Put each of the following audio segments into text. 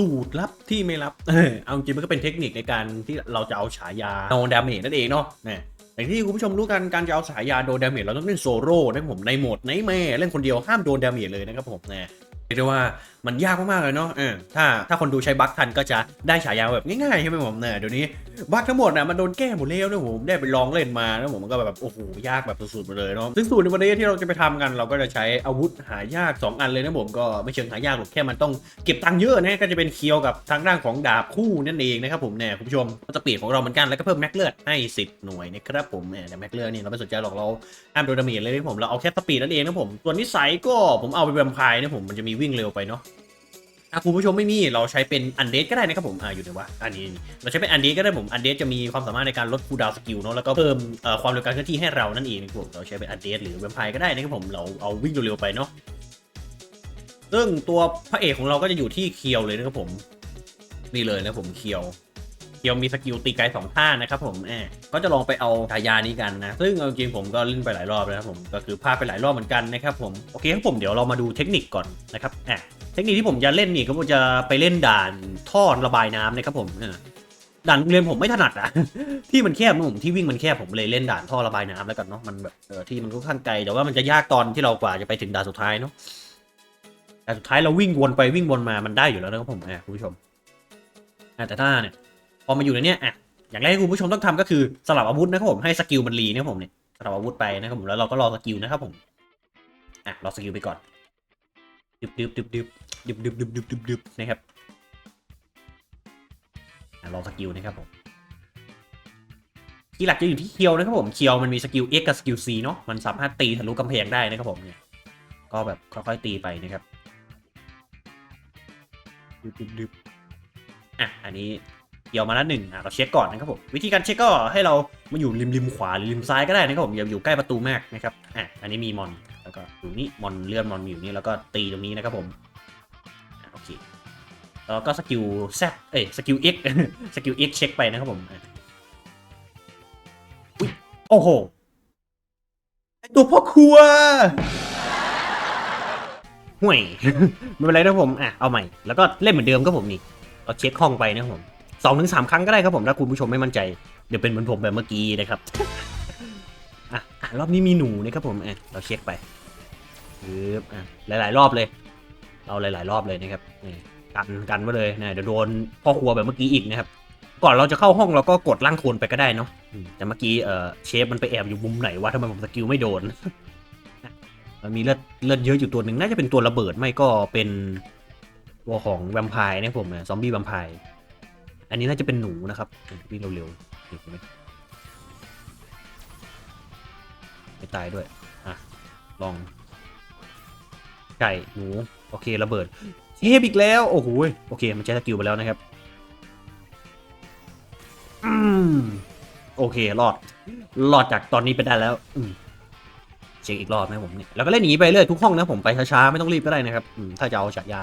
สูตรลับที่ไม่ลับเออเอาจริงมันก็เป็นเทคนิคในการที่เราจะเอาฉายาโนดาเมจนั่นเองเนาะนะอย่างที่คุณผู้ชมรู้กันการจะเอาฉายาโดนดาเมจเราต้องเล่นโซโล่นะครับผมในโหมดในแม่เล่นคนเดียวห้ามโดนดาเมจเลยนะครับผมนะ เรียกได้ว่ามันยากมากๆเลยเนาะเออถ้าถ้าคนดูใช้บัคทันก็จะได้ฉายาแบบง่ายๆใช่ไหมผมเนี่ยเดี๋ยวนี้บัคทั้งหมดนะมันโดนแก้หมดแล้วนะผมได้ไปลองเล่นมาแล้วผมมันก็แบบโอ้โหยากแบบสุดๆไปเลยเนาะซึ่งสูตรในวันนี้ที่เราจะไปทำกันเราก็จะใช้อาวุธหายาก 2 อันเลยนะผมก็ไม่เชิงหายากหรอกแค่มันต้องเก็บตังค์เยอะนะก็จะเป็นเคียวกับทางด้านของดาบคู่นั่นเองนะครับผมเนี่ยคุณผู้ชมก็จะเปลี่ยนของเราเหมือนกันแล้วก็เพิ่มแม็กเลือดให้ 10 หน่วยนะครับผมเนี่ยแต่แม็กเลือดนี่เราไม่สนใจหรอกเราห้ามโดนดาเมจเลยนะผมเราเอาแค่สปีดนั่นเองนะผมส่วนนิสัยก็ผมเอาไปแวมไพร์นะผมมันจะมีวิ่งเร็วไปเนาะถ้าคุณผู้ชมไม่มีเราใช้เป็นอันเดก็ได้นะครับผมอ่าอยู่ไหนวะอันนี้เราใช้เป็นอันเดก็ได้ผมอันเดจะมีความสามารถในการลดคูดาวสกิลเนาะแล้วก็เพิ่มความเร็วการเคลื่อนที่ให้เรานั่นเองนะครับผมเราใช้เป็นอันเดหรือแวมไพร์ก็ได้นะครับผมเราเอาวิ่งเร็วๆไปเนาะซึ่งตัวพระเอกของเราก็จะอยู่ที่เคียวเลยนะครับผมนี่เลยนะผมเคียว เคียวมีสกิลตีไกลสองท่านะครับผมแอบก็จะลองไปเอาฉายานี้กันนะ ซึ่งเอาจริงผมก็เล่นไปหลายรอบแล้วครับผมก็คือพลาดไปหลายรอบเหมือนกันนะครับผมโอเคครับผมเดี๋ยวเรามาดูเทคนิคก่อนนะครับแอะเทคนิคที่ผมจะเล่นนี่ก็จะไปเล่นด่านท่อระบายน้ำนะครับผมด่านเรียนผมไม่ถนัดอะที่มันแคบนะผมที่วิ่งมันแคบผมเลยเล่นด่านท่อระบายน้ำแล้วกันเนาะมันแบบเออที่มันค่อนข้างไกลแต่ว่ามันจะยากตอนที่เรากว่าจะไปถึงด่านสุดท้ายเนาะแต่สุดท้ายเราวิ่งวนไปวิ่งวนมามันได้อยู่แล้วนะครับผมอะคุณผู้ชมแต่ถ้าเนี่ย อมาอยู่ในเนี้ยอะอย่างแรกที่คุณผู้ชมต้องทำก็คือสลับอาวุธนะครับผมให้สกิลมันรีนะครับผมเนี่ยสลับอาวุธไปนะครับผมแล้วเราก็รอสกิลนะครับผมอะรอสกิลไปก่อนดึบดึบดึบดึบดึบดึบดึบดึบดึบดึบนะครับอะลอสกิลนะครับผมที่หลักจะอยู่ที่เคียวนะครับผมเคียวมันมีสกิล X กับสกิล C เนาะมันสามารถตีทะลุกำแพงได้นะครับผมเนี่ยก็แบบค่อยๆตีไปนะครับดึบดึบดึบอะอันนี้ เกี่ยวมาแล้วหนึ่งอะเราเช็คก่อนนะครับผมวิธีการเช็คก็ให้เรามาอยู่ริมริมขวาหรือริมซ้ายก็ได้นะครับผมอย่าอยู่ใกล้ประตูมากนะครับอะอันนี้มีมอนแล้วก็อยู่นี่มอนเลื่อนมอนอยู่นี่แล้วก็ตีตรงนี้นะครับผมโอเคแล้วก็สกิล Z เอ้ยสกิล X สกิล X เช็คไปนะครับผมอุ้ยโอ้โหตัวพ่อครัวห่วยไม่เป็นไรนะผมอะเอาใหม่แล้วก็เล่นเหมือนเดิมครับผมนี่เราเช็คห้องไปนะครับผม สองถึงสามครั้งก็ได้ครับผมถ้าคุณผู้ชมไม่มั่นใจ เดี๋ยวเป็นเหมือนผมแบบเมื่อกี้นะครับอะอะรอบนี้มีหนูนะครับผมอะเราเช็คไปปึ๊บอะหลาย ๆ รอบเลย เราหลาย ๆ รอบเลยนะครับนี่กันกันไว้เลยนะเดี๋ยวโดนพ่อครัวแบบเมื่อกี้อีกนะครับ ก่อนเราจะเข้าห้องเราก็กดล่างโคลนไปก็ได้เนาะแต่เมื่อกี้เออเชฟมันไปแอบอยู่มุมไหนวะทำไมผมสกิลไม่โดนมันมีเลือดเลือดเยอะอยู่ตัวหนึ่งน่าจะเป็นตัวระเบิดไม่ก็เป็นตัวของแวมไพร์นะผมนะซอมบี้แวมไพร์ อันนี้น่าจะเป็นหนูนะครับวิ่งเร็วๆเห็นไหมไม่ตายด้วย อะ ลอง ไก่ หนู โอเค ระเบิด เทพอีกแล้ว โอ้โห โอเค มันใช้สกิลไปแล้วนะครับ อืม โอเค รอด รอดจากตอนนี้ไปได้แล้ว อืมเช็คอีกรอบนะผมเนี่ยแล้วก็เล่นหนีไปเรื่อยทุกห้องนะผมไปช้าๆ ไม่ต้องรีบก็ได้นะครับ อืม ถ้าจะเอาฉายา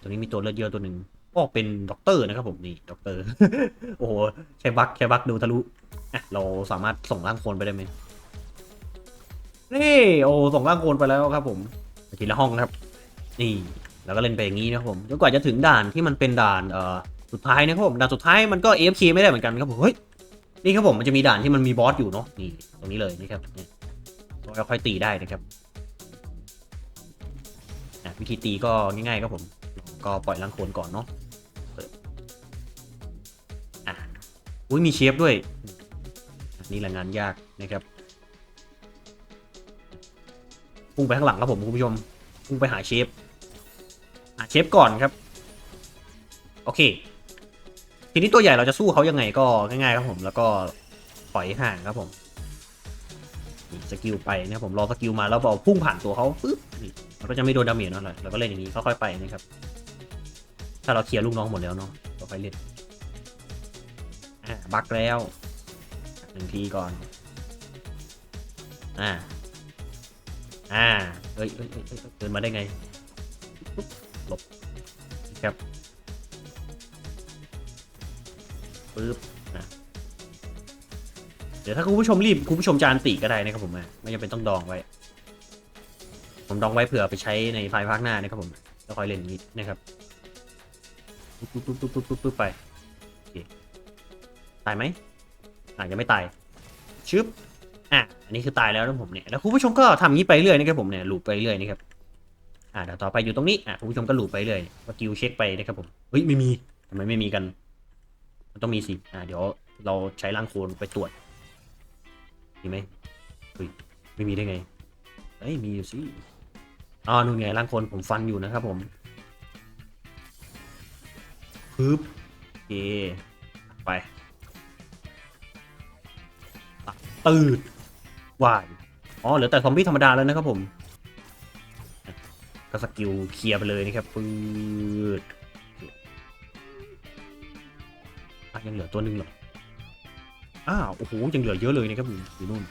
ตัวนี้มีตัวเลือดเยอะตัวหนึ่ง ก็เป็นด็อกเตอร์นะครับผมนี่ด็อกเตอร์โอ้โหใช้บักใช้บักดูทะลุอะเราสามารถส่งร่างโคลนไปได้ไหมนี่โอ้ส่งร่างโคลนไปแล้วครับ ผมทีละห้องนะครับ นี่แล้วก็เล่นไปอย่างนี้นะครับผมจนกว่าจะถึงด่านที่มันเป็นด่านเอ่อสุดท้ายนะครับผมด่านสุดท้ายมันก็ AFK ไม่ได้เหมือนกันครับผมเฮ้ยนี่ครับผมมันจะมีด่านที่มันมีบอสอยู่เนาะนี่ตรงนี้เลยนะครับเนี่เราค่อยตีได้นะครับวิธีตีก็ง่ายๆครับผม ก็ปล่อยลังโคลนก่อนเนาะ อุ้ยมีเชฟด้วย นี่แหละงานยากนะครับพุ่งไปข้างหลังครับผมคุณผู้ชมพุ่งไปหาเชฟหาเชฟก่อนครับ โอเค ทีนี้ตัวใหญ่เราจะสู้เขายังไงก็ง่ายๆครับผม แล้วก็ปล่อยห่างครับผมสกิลไปนะครับผมรอสกิลมาแล้วพอพุ่งผ่านตัวเขาปึ๊บเราก็จะไม่โดนดาเมจเนาะเราก็เล่นอย่างนี้ค่อยๆไปนะครับ ถ้าเราเคลียร์ลูกน้องหมดแล้วเนาะเราค่อยเล่น อ่าบักแล้วหนึ่งทีก่อน อ่า อ่าเอ้ยเอ้ยเอ้ยเดินมาได้ไงหลบครับปึ๊บนะเดี๋ยวถ้าคุณผู้ชมรีบคุณผู้ชมจะอันติก็ได้นะครับผมไม่จำเป็นต้องดองไว้ ผมดองไว้เผื่อไปใช้ในไฟล์ภาคหน้านะครับผมแล้วคอยเล่นนี้นะครับ ปุ๊บปุ๊บปุ๊บปุ๊บปุ๊บปุ๊บไปโอเค ตายไหมอะยังไม่ตายชึบอะอันนี้คือตายแล้วนะผมเนี่ยแล้วคุณผู้ชมก็ทำอย่างนี้ไปเรื่อยนะครับผมเนี่ยลูปไปเรื่อยนะครับอะเดี๋ยวต่อไปอยู่ตรงนี้อะคุณผู้ชมก็ลูปไปเรื่อยสกิลเช็คไปนะครับผมเฮ้ยไม่มีทำไมไม่มีกัน มันต้องมีสิอะเดี๋ยวเราใช้ร่างโคลนไปตรวจมีไหมเฮ้ยไม่มีได้ไงเอ้ยมีอยู่สิอ๋อนู่นไงร่างโคลนผมฟันอยู่นะครับผมปึ๊บโอเคไป ตืดวายอ๋อเหลือแต่ซอมบี้ธรรมดาแล้วนะครับผมก็สกิลเคลียร์ไปเลยนะครับปืดยังเหลือตัวหนึ่งเหรออ้าวโอ้โหยังเหลือเยอะเลยนะครับอยู่นู่น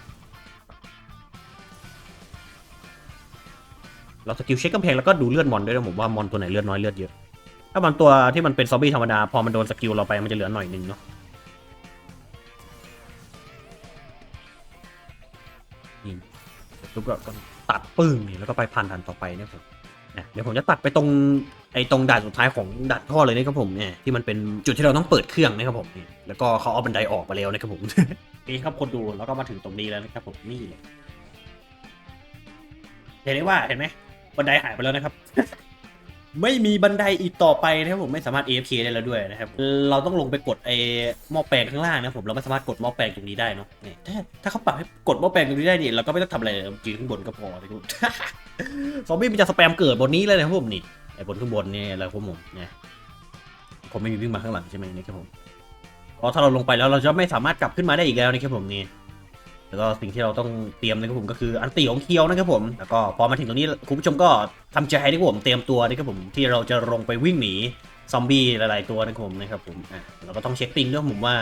เราสกิลเช็คกำแพงแล้วก็ดูเลือดมอนด้วยนะผมว่ามอนตัวไหนเลือดน้อยเลือดเยอะถ้ามันตัวที่มันเป็นซอมบี้ธรรมดาพอมันโดนสกิลเราไปมันจะเหลือหน่อยหนึ่งเนาะ ปุ๊บก็ตัดปึ้งนี่แล้วก็ไปผ่านด่านต่อไปเนี่ยผมนะเดี๋ยวผมจะตัดไปตรงไอ้ตรงด่านสุดท้ายของด่านท่อเลยนะครับผมเนี่ยที่มันเป็นจุดที่เราต้องเปิดเครื่องนะครับผมนี่แล้วก็เขาเอาบันไดออกมาแล้วนะครับผมนี่ครับคนดูแล้วก็มาถึงตรงนี้แล้วนะครับผมนี่เลยเห็นได้ว่าเห็นไหมบันไดหายไปแล้วนะครับ ไม่มีบันไดอีกต่อไปนะครับผมไม่สามารถ AFK ได้แล้วด้วยนะครับ เราต้องลงไปกดไอ้หม้อแปลงข้างล่างนะผมเราไม่สามารถกดหม้อแปลงตรงนี้ได้เนาะเนี่ยถ้าถ้าเขาปรับให้กดหม้อแปลงตรงนี้ได้เนี่ยเราก็ไม่ต้องทำอะไรยืนข้างบนก็พอนะครับซอมบี้มันจะสแปมเกิดบนนี้เลยนะครับผมนี่ไอ้บนข้างบนเนี่ยอะไรครับผมเนี่ยผมไม่มีวิ่งมาข้างหลังใช่ไหมนี่ครับผมเพราะถ้าเราลงไปแล้วเราจะไม่สามารถกลับขึ้นมาได้อีกแล้วนะครับผมนี่ แล้วก็สิ่งที่เราต้องเตรียมนะครับผมก็คืออันตีของเคียวนะครับผมแล้วก็พอมาถึงตรงนี้คุณผู้ชมก็ทำใจนะครับผมเตรียมตัวนะครับผมที่เราจะลงไปวิ่งหนีซอมบี้หลายๆตัวนะครับผมนะครับผมอะเราก็ต้องเช็คปิงด้วยผมว่า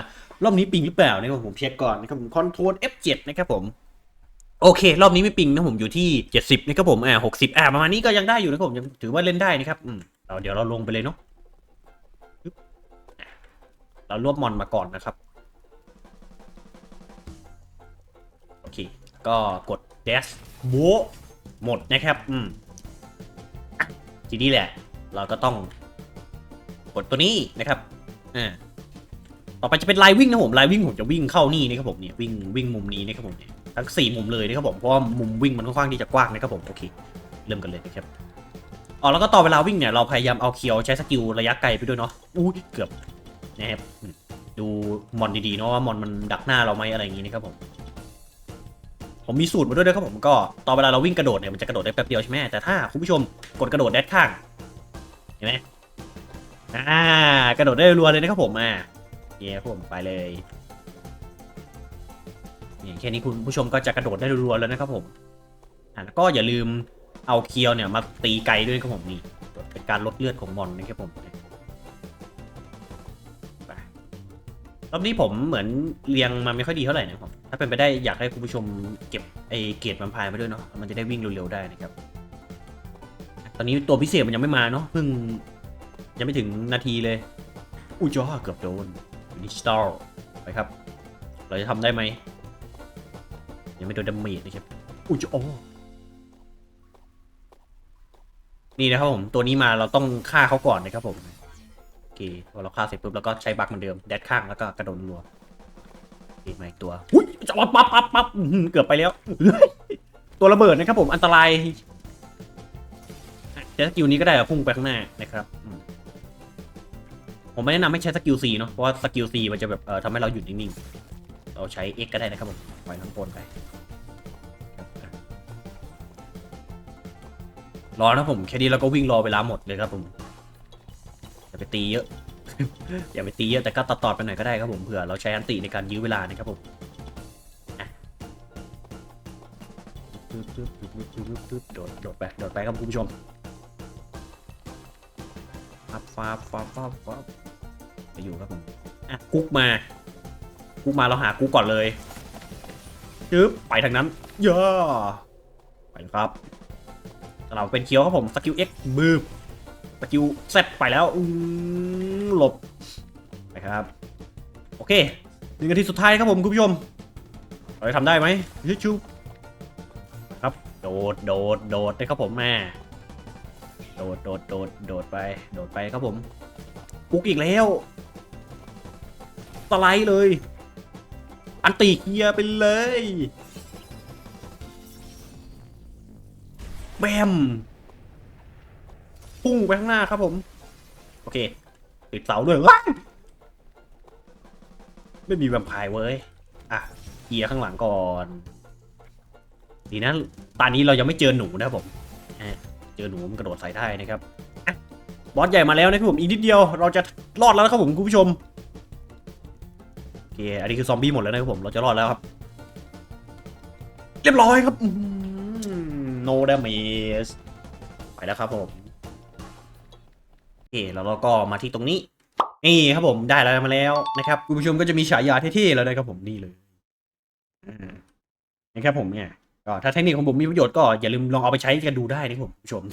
รอบนี้ปิงหรือเปล่านะครับผมเช็คก่อนนะครับผมคอนโทรล F7 นะครับผมโอเค รอบนี้ไม่ปิงนะผมอยู่ที่ 70นะครับผมอ่า60อ่าประมาณนี้ก็ยังได้อยู่นะครับผมยังถือว่าเล่นได้นะครับอืมเราเดี๋ยวเราลงไปเลยเนาะเรารวบมอนมาก่อนนะครับ เค ก็กด dash โบะหมดนะครับ อืมอะทีนี้แหละ เราก็ต้อง กดตัวนี้นะครับอ่าต่อไปจะเป็นไลน์วิ่งนะผมไลน์วิ่งผมจะวิ่งเข้านี่นะครับผมเนี่ยวิ่งวิ่งมุมนี้นะครับผมเนี่ยทั้งสี่มุมเลยนะครับผมเพราะว่ามุมวิ่งมันค่อนข้างที่จะกว้างนะครับผมโอเคเริ่มกันเลยนะครับอ๋อแล้วก็ต่อเวลาวิ่งเนี่ยเราพยายามเอาเคียวใช้สกิลระยะไกลไปด้วยเนาะอู้ยเกือบนะครับอืมดูมอนดีๆเนาะว่ามอนมันดักหน้าเราไหมอะไรอย่างงี้นะครับผม ผมมีสูตรมาด้วยนะครับผมก็ตอนเวลาเราวิ่งกระโดดเนี่ยมันจะกระโดดได้แป๊บเดียวใช่ไหมแต่ถ้าคุณผู้ชมกดกระโดดแดดข้างเห็นไหมอ่ากระโดดได้รัวเลยนะครับผมอ่าเย้ผมไปเลยนี่แค่นี้คุณผู้ชมก็จะกระโดดได้รัวๆแล้วนะครับผมอ่าแล้วก็อย่าลืมเอาเคียวเนี่ยมาตีไกลด้วยนะครับผมนี่เป็นการลดเลือดของมอนนะครับผม รอบนี้ผมเหมือนเรียงมาไม่ค่อยดีเท่าไหร่นะครับ ถ้าเป็นไปได้อยากให้คุณผู้ชมเก็บไอเกรดมันพายมาด้วยเนาะ มันจะได้วิ่งเร็วๆได้นะครับ ตอนนี้ตัวพิเศษมันยังไม่มาเนาะ เพิ่งยังไม่ถึงนาทีเลย อุ้ยจ้าเกือบโดนดิจิตอลไปครับ เราจะทำได้ไหม ยังไม่โดนดาเมจนะครับ อุ้ยจ้าโอ้นี่นะครับผม ตัวนี้มาเราต้องฆ่าเขาก่อนนะครับผม โอเคพอเราฆ่าเสร็จปุ๊บเราก็ใช้บัคเหมือนเดิมแดดข้างแล้วก็กระโดดรัวอีกมาอีกตัวอุ้ยจะปั๊บปั๊บปั๊บปั๊บเกือบไปแล้ว ตัวระเบิดนะครับผมอันตรายใช้สกิลนี้ก็ได้อะพุ่งไปข้างหน้านะครับผมไม่แนะนำให้ใช้สกิล C เนาะเพราะว่าสกิล C มันจะแบบเอ่อทำให้เราหยุดนิ่งๆเราใช้ X ก็ได้นะครับผมปล่อยน้ำปนไปรอนะผมแค่นี้เราก็วิ่งรอเวลาหมดเลยครับผม ไปตีเยอะ อย่าไปตีเยอะแต่ก็ตัดๆไปหน่อยก็ได้ครับผมเผื่อเราใช้อันติในการยื้อเวลานะครับผมโดดโดดไปโดดไปครับคุณผู้ชมฟับฟับฟับฟับฟับไปอยู่ครับผมอะกุ๊กมากุ๊กมาเราหากุ๊กก่อนเลยจึ๊บไปทางนั้นย่าไปครับเราเป็นเคียวครับผมสกิล X มือ สกิลเซตไปแล้วอืหลบไปครับโอเคหนึ่งนาทีสุดท้ายครับผมคุณผู้ชมเราจะทำได้ไหมยูชูครับโดดโดดโดดนะครับผมแม่โดดโดดโดดโดดไปโดดไปครับผมปุกอีกแล้วสไลด์เลย อันตีเคียไปเลยแบม พุ่งไปข้างหน้าครับผม โอเคติดเสาด้วยว้ายไม่มีแวมไพร์เว้ย อะเคลียร์ข้างหลังก่อน ดีนะ ตอนนี้เรายังไม่เจอหนูนะครับผมเจอหนูมันกระโดดใส่ได้นะครับอบอสใหญ่มาแล้วนะครับผม อีกนิดเดียวเราจะรอดแล้วนะครับผมคุณผู้ชมโอเคอันนี้คือซอมบี้หมดแล้วนะครับผม เราจะรอดแล้วครับ เรียบร้อยครับ no damage ไปแล้วครับผม เคแล้วเราก็มาที่ตรงนี้ นี่ครับผมได้แล้วมาแล้วนะครับคุณผู้ชมก็จะมีฉายาเท่ๆแล้วนะครับผมนี่เลยนะครับผมเนี่ยก็ถ้าเทคนิคของผมมีประโยชน์ก็อย่าลืมลองเอาไปใช้กันดูได้นะครับผมคุณผู้ชม